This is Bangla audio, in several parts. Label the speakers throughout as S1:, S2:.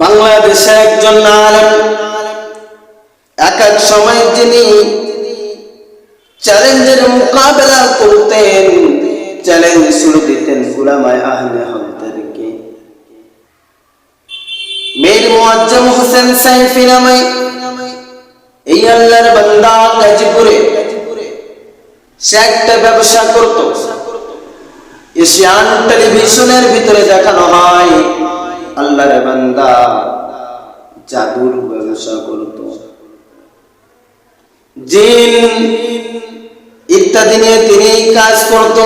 S1: বাংলাদেশে একজন আলেম, এক এক সময় যিনি চ্যালেঞ্জের মোকাবেলা করতেন, চ্যালেঞ্জ শুরু দিতেন আহলে মীর হোসেন সাইফি নামে এই আল্লাহর বান্দা গাজীপুরে সে একটা ব্যবসা করত। এশিয়ান টেলিভিশনের ভিতরে দেখানো হয়। আল্লাহর বান্দা জাদুর ব্যবসা করত। জিন ইত্যাদি নিয়ে তিনি কাজ করত।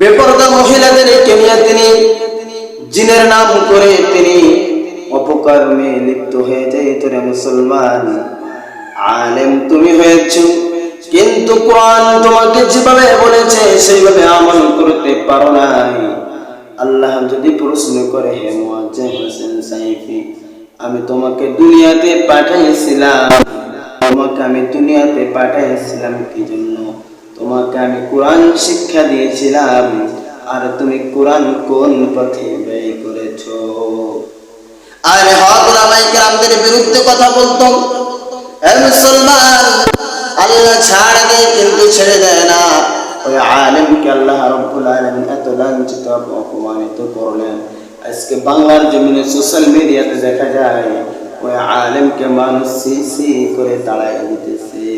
S1: বেপরদা মহিলাদেরকে নিয়ে তিনি জিনের নাম করে তিনি অপকর্মে লিপ্ত হয়ে যায় তোরে মুসলমান। আলেম তুমি হয়েছ, কিন্তু কোরআন তোমাকে যেভাবে বলেছে, সেইভাবে আমল করতে পারো নাই। আল্লাহ যদি প্রশ্ন করে, হে সাইফি, আমি তোমাকে দুনিয়াতে পাঠাইছিলাম। তোমাকে আমি দুনিয়াতে পাঠাইছিলাম কি জন্য তোমাকে আমি কোরআন শিক্ষা দিয়েছিলাম। আর তুমি কোরআন কোন পথে ব্যয় করেছ? আর হক ওলামাই কেরামদের বিরুদ্ধে কথা বলতো। মুসলমান, আল্লাহ ছাড় দেয় কিন্তু ছেড়ে আলেমকে আল্লাহ রব্বুল আলম এত লাঞ্ছিত অপমানিত করলেন। আজকে বাংলার জমিনে সোশ্যাল মিডিয়াতে দেখা যায়, ওই আলেমকে মানুষ সি সি করে তাড়াই দিতেছে।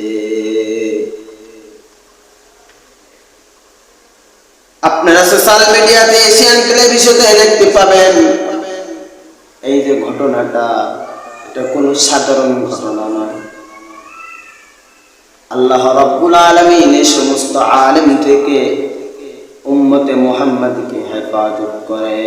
S1: আপনারা সোশ্যাল মিডিয়াতে এশিয়ান টেলিভিশনে দেখতে পাবেন। এই যে ঘটনাটা, এটা কোনো সাধারণ ঘটনা নয়। আল্লাহ রব্বুল আলমিন এই সমস্ত থেকে উম্মতে মোহাম্মদকে হেফাজত করে।